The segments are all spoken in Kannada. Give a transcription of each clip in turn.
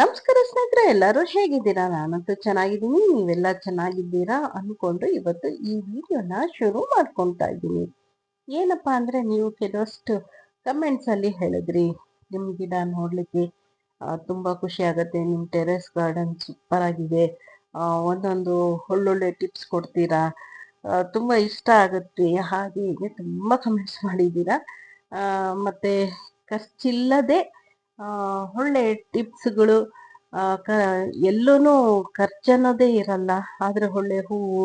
ನಮಸ್ಕಾರ ಸ್ನೇಹಿತರೆ, ಎಲ್ಲರೂ ಹೇಗಿದ್ದೀರಾ? ನಾನಂತೂ ಚೆನ್ನಾಗಿದ್ದೀನಿ. ನೀವೆಲ್ಲ ಚೆನ್ನಾಗಿದ್ದೀರಾ ಅನ್ಕೊಂಡು ಇವತ್ತು ಈ ವಿಡಿಯೋನ ಶುರು ಮಾಡ್ಕೊತಾ ಇದ್ದೀನಿ. ಏನಪ್ಪಾ ಅಂದ್ರೆ ನೀವು ಕೆಲವಷ್ಟು ಕಮೆಂಟ್ಸ್ ಅಲ್ಲಿ ಹೇಳಿದ್ರಿ. ನಿಮ್ ಗಿಡ ನೋಡ್ಲಿಕ್ಕೆ ತುಂಬಾ ಖುಷಿ ಆಗತ್ತೆ. ನಿಮ್ ಟೆರೆಸ್ ಗಾರ್ಡನ್ ಸೂಪರ್ ಆಗಿದೆ. ಒಂದೊಂದು ಒಳ್ಳೊಳ್ಳೆ ಟಿಪ್ಸ್ ಕೊಡ್ತೀರಾ? ತುಂಬಾ ಇಷ್ಟ ಆಗುತ್ತೆ. ಹಾಗೆ ಹೀಗೆ ತುಂಬಾ ಕಮೆಂಟ್ಸ್ ಮಾಡಿದ್ದೀರಾ? ಮತ್ತೆ ಖರ್ಚಿಲ್ಲದೆ ಒಳ್ಳೆ ಟಿಪ್ಸ್ಗಳು ಎಲ್ಲೂ ಖರ್ಚನ್ನೋದೇ ಇರಲ್ಲ. ಆದರೆ ಒಳ್ಳೆ ಹೂವು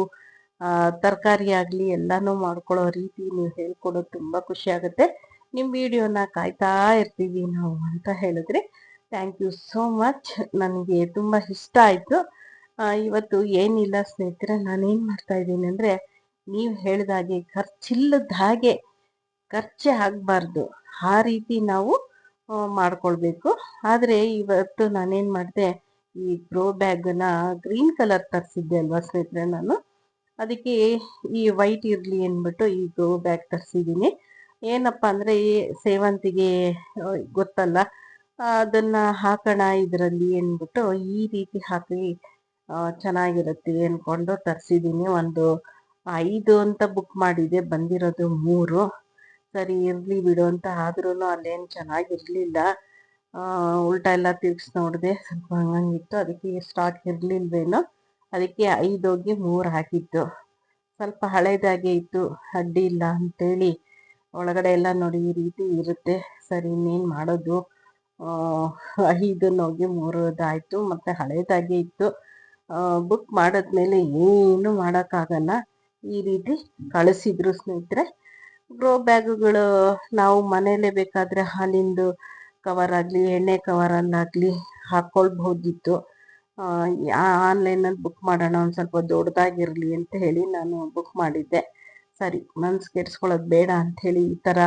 ತರಕಾರಿ ಆಗಲಿ ಎಲ್ಲನೂ ಮಾಡ್ಕೊಳ್ಳೋ ರೀತಿ ನೀವು ಹೇಳ್ಕೊಡೋದು ತುಂಬಾ ಖುಷಿ ಆಗುತ್ತೆ. ನಿಮ್ಮ ವಿಡಿಯೋನ ಕಾಯ್ತಾ ಇರ್ತೀವಿ ನಾವು ಅಂತ ಹೇಳಿದ್ರೆ ಥ್ಯಾಂಕ್ ಯು ಸೋ ಮಚ್ ನನಗೆ ತುಂಬಾ ಇಷ್ಟ ಆಯ್ತು. ಇವತ್ತು ಏನಿಲ್ಲ ಸ್ನೇಹಿತರೆ, ನಾನೇನು ಮಾಡ್ತಾ ಇದ್ದೀನಿ ಅಂದ್ರೆ, ನೀವು ಹೇಳಿದಾಗೆ ಖರ್ಚಿಲ್ಲದ ಹಾಗೆ, ಖರ್ಚೆ ಆಗಬಾರ್ದು. ಆ ರೀತಿ ನಾವು ಮಾಡ್ಕೊಳ್ಬೇಕು. ಆದರೆ ಇವತ್ತು ನಾನೇನು ಮಾಡಿದೆ, ಈ ಗ್ರೋ ಬ್ಯಾಗ್ನ ಗ್ರೀನ್ ಕಲರ್ ತರಿಸಿದ್ದೆ ಅಲ್ವಾ ಸ್ನೇಹಿತರೆ ನಾನು. ಅದಕ್ಕೆ ಈ ವೈಟ್ ಇರಲಿ ಅಂದ್ಬಿಟ್ಟು ಈ ಗ್ರೋ ಬ್ಯಾಗ್ ತರಿಸಿದ್ದೀನಿ. ಏನಪ್ಪಾ ಅಂದ್ರೆ ಈ ಸೇವಂತಿಗೆ ಗೊತ್ತಲ್ಲ? ಅದನ್ನು ಹಾಕೋಣ ಇದರಲ್ಲಿ ಅಂದ್ಬಿಟ್ಟು ಈ ರೀತಿ ಹಾಕಿ ಚೆನ್ನಾಗಿರುತ್ತೆ ಅಂದ್ಕೊಂಡು ತರಿಸಿದ್ದೀನಿ. ಒಂದು ಐದು ಅಂತ ಬುಕ್ ಮಾಡಿದೆ, ಬಂದಿರೋದು ಮೂರು. ಸರಿ ಇರ್ಲಿ ಬಿಡು ಅಂತ ಆದ್ರೂ ಅಲ್ಲೇನು ಚೆನ್ನಾಗಿರಲಿಲ್ಲ. ಉಲ್ಟಾ ಎಲ್ಲ ತಿರ್ಗಿಸ್ ನೋಡಿದೆ. ಸ್ವಲ್ಪ ಹಂಗಂಗಿತ್ತು. ಅದಕ್ಕೆ ಸ್ಟಾಕ್ ಇರ್ಲಿಲ್ವೇನೋ ಅದಕ್ಕೆ ಐದೋಗಿ ಮೂರು ಹಾಕಿತ್ತು ಸ್ವಲ್ಪ ಹಳೇದಾಗೆ ಇತ್ತು. ಅಡ್ಡಿ ಇಲ್ಲ ಅಂತೇಳಿ ಒಳಗಡೆ ಎಲ್ಲ ನೋಡಿ ಈ ರೀತಿ ಇರುತ್ತೆ. ಸರಿ ಇನ್ನೇನು ಮಾಡೋದು? ಆ, ಐದನ್ನ ಹೋಗಿ ಮೂರದಾಯ್ತು ಮತ್ತೆ ಹಳೇದಾಗೆ ಇತ್ತು. ಬುಕ್ ಮಾಡಿದ್ಮೇಲೆ ಏನು ಮಾಡೋಕ್ಕಾಗಲ್ಲ. ಈ ರೀತಿ ಕಳಿಸಿದ್ರು ಸ್ನೇಹಿತರೆ. ಗ್ರೋ ಬ್ಯಾಗುಗಳು ನಾವು ಮನೆಯಲ್ಲೇ ಬೇಕಾದ್ರೆ ಹಾಲಿಂದು ಕವರ್ ಆಗಲಿ, ಎಣ್ಣೆ ಕವರಲ್ಲಾಗಲಿ ಹಾಕ್ಕೊಳ್ಬಹುದಿತ್ತು ಆನ್ಲೈನಲ್ಲಿ ಬುಕ್ ಮಾಡೋಣ ಒಂದು ಸ್ವಲ್ಪ ದೊಡ್ಡದಾಗಿರಲಿ ಅಂತ ಹೇಳಿ ನಾನು ಬುಕ್ ಮಾಡಿದ್ದೆ. ಸರಿ ಮನ್ಸು ಕೆಡ್ಸ್ಕೊಳ್ಳೋದು ಬೇಡ ಅಂಥೇಳಿ ಈ ಥರ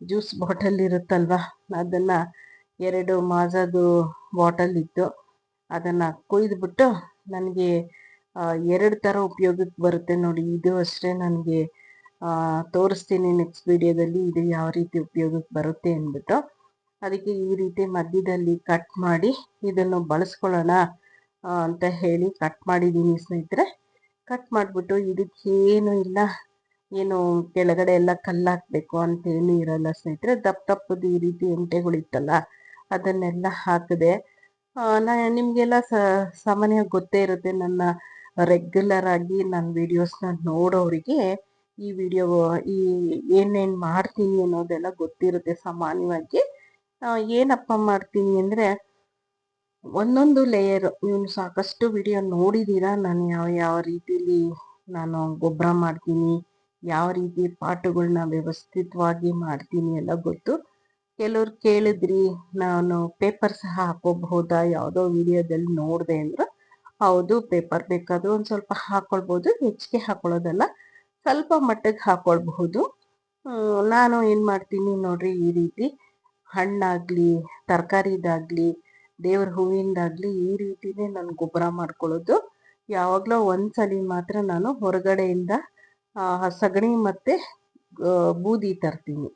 ಜ್ಯೂಸ್ ಬಾಟಲ್ ಇರುತ್ತಲ್ವ, ಅದನ್ನ ಎರಡು ಮಾಜದು ಬಾಟಲ್ ಇತ್ತು ಅದನ್ನು ಕೊಯ್ದುಬಿಟ್ಟು ನನಗೆ ಎರಡು ಥರ ಉಪಯೋಗಕ್ಕೆ ಬರುತ್ತೆ ನೋಡಿ, ಇದು ಅಷ್ಟೇ ನನಗೆ ತೋರಿಸ್ತೀನಿ ನೆಕ್ಸ್ಟ್ ವಿಡಿಯೋದಲ್ಲಿ ಇದು ಯಾವ ರೀತಿ ಉಪಯೋಗಕ್ಕೆ ಬರುತ್ತೆ ಅಂದ್ಬಿಟ್ಟು. ಅದಕ್ಕೆ ಈ ರೀತಿ ಮಧ್ಯದಲ್ಲಿ ಕಟ್ ಮಾಡಿ ಇದನ್ನು ಬಳಸ್ಕೊಳ್ಳೋಣ ಅಂತ ಹೇಳಿ ಕಟ್ ಮಾಡಿದ್ದೀನಿ ಸ್ನೇಹಿತರೆ. ಕಟ್ ಮಾಡಿಬಿಟ್ಟು ಇದಕ್ಕೆ ಏನು ಇಲ್ಲ, ಏನು ಕೆಳಗಡೆ ಎಲ್ಲ ಕಲ್ಲು ಹಾಕಬೇಕು ಅಂತೇನು ಇರಲ್ಲ ಸ್ನೇಹಿತರೆ. ದಪ್ಪ ದಪ್ಪದು ಈ ರೀತಿ ಎಂಟೆಗಳಿತ್ತಲ್ಲ ಅದನ್ನೆಲ್ಲ ಹಾಕಿದೆ. ನಾ, ನಿಮಗೆಲ್ಲ ಸಾಮಾನ್ಯವಾಗಿ ಗೊತ್ತೇ ಇರುತ್ತೆ ನನ್ನ ರೆಗ್ಯುಲರ್ ಆಗಿ ನನ್ನ ವಿಡಿಯೋಸ್ನ ನೋಡೋರಿಗೆ. ಈ ವಿಡಿಯೋ ಈ ಏನೇನು ಮಾಡ್ತೀನಿ ಅನ್ನೋದೆಲ್ಲ ಗೊತ್ತಿರುತ್ತೆ ಸಾಮಾನ್ಯವಾಗಿ. ಏನಪ್ಪ ಮಾಡ್ತೀನಿ ಅಂದರೆ, ಒಂದೊಂದು ಲೇಯರ್ ನೀವು ಸಾಕಷ್ಟು ವಿಡಿಯೋ ನೋಡಿದ್ದೀರಾ ನಾನು ಯಾವ ಯಾವ ರೀತಿಲಿ ನಾನು ಗೊಬ್ಬರ ಮಾಡ್ತೀನಿ? ಯಾವ ರೀತಿ ಪಾಟುಗಳನ್ನ ವ್ಯವಸ್ಥಿತವಾಗಿ ಮಾಡ್ತೀನಿ ಎಲ್ಲ ಗೊತ್ತು. ಕೆಲವ್ರು ಕೇಳಿದ್ರಿ, ನಾನು ಪೇಪರ್ ಸಹ ಹಾಕೋಬಹುದಾ? ಯಾವುದೋ ವಿಡಿಯೋದಲ್ಲಿ ನೋಡಿದೆ ಅಂದ್ರೆ. ಹೌದು ಪೇಪರ್ ಬೇಕಾದ್ರೂ ಒಂದು ಸ್ವಲ್ಪ ಹಾಕೊಳ್ಬೋದು, ಹೆಚ್ಚಿಗೆ ಹಾಕೊಳ್ಳೋದಲ್ಲ ಸ್ವಲ್ಪ ಮಟ್ಟಿಗೆ ಹಾಕೊಳ್ಬಹುದು. ನಾನು ಏನು ಮಾಡ್ತೀನಿ ನೋಡ್ರಿ, ಈ ರೀತಿ ಹಣ್ಣಾಗಲಿ, ತರಕಾರಿದಾಗಲಿ, ದೇವ್ರ ಹೂವಿಂದಾಗಲಿ ಈ ರೀತಿನೇ ನಾನು ಗೊಬ್ಬರ ಮಾಡ್ಕೊಳ್ಳೋದು. ಯಾವಾಗಲೂ ಒಂದ್ಸಲಿ ಮಾತ್ರ ನಾನು ಹೊರಗಡೆಯಿಂದ ಸಗಣಿ ಮತ್ತು ಬೂದಿ ತರ್ತೀನಿ.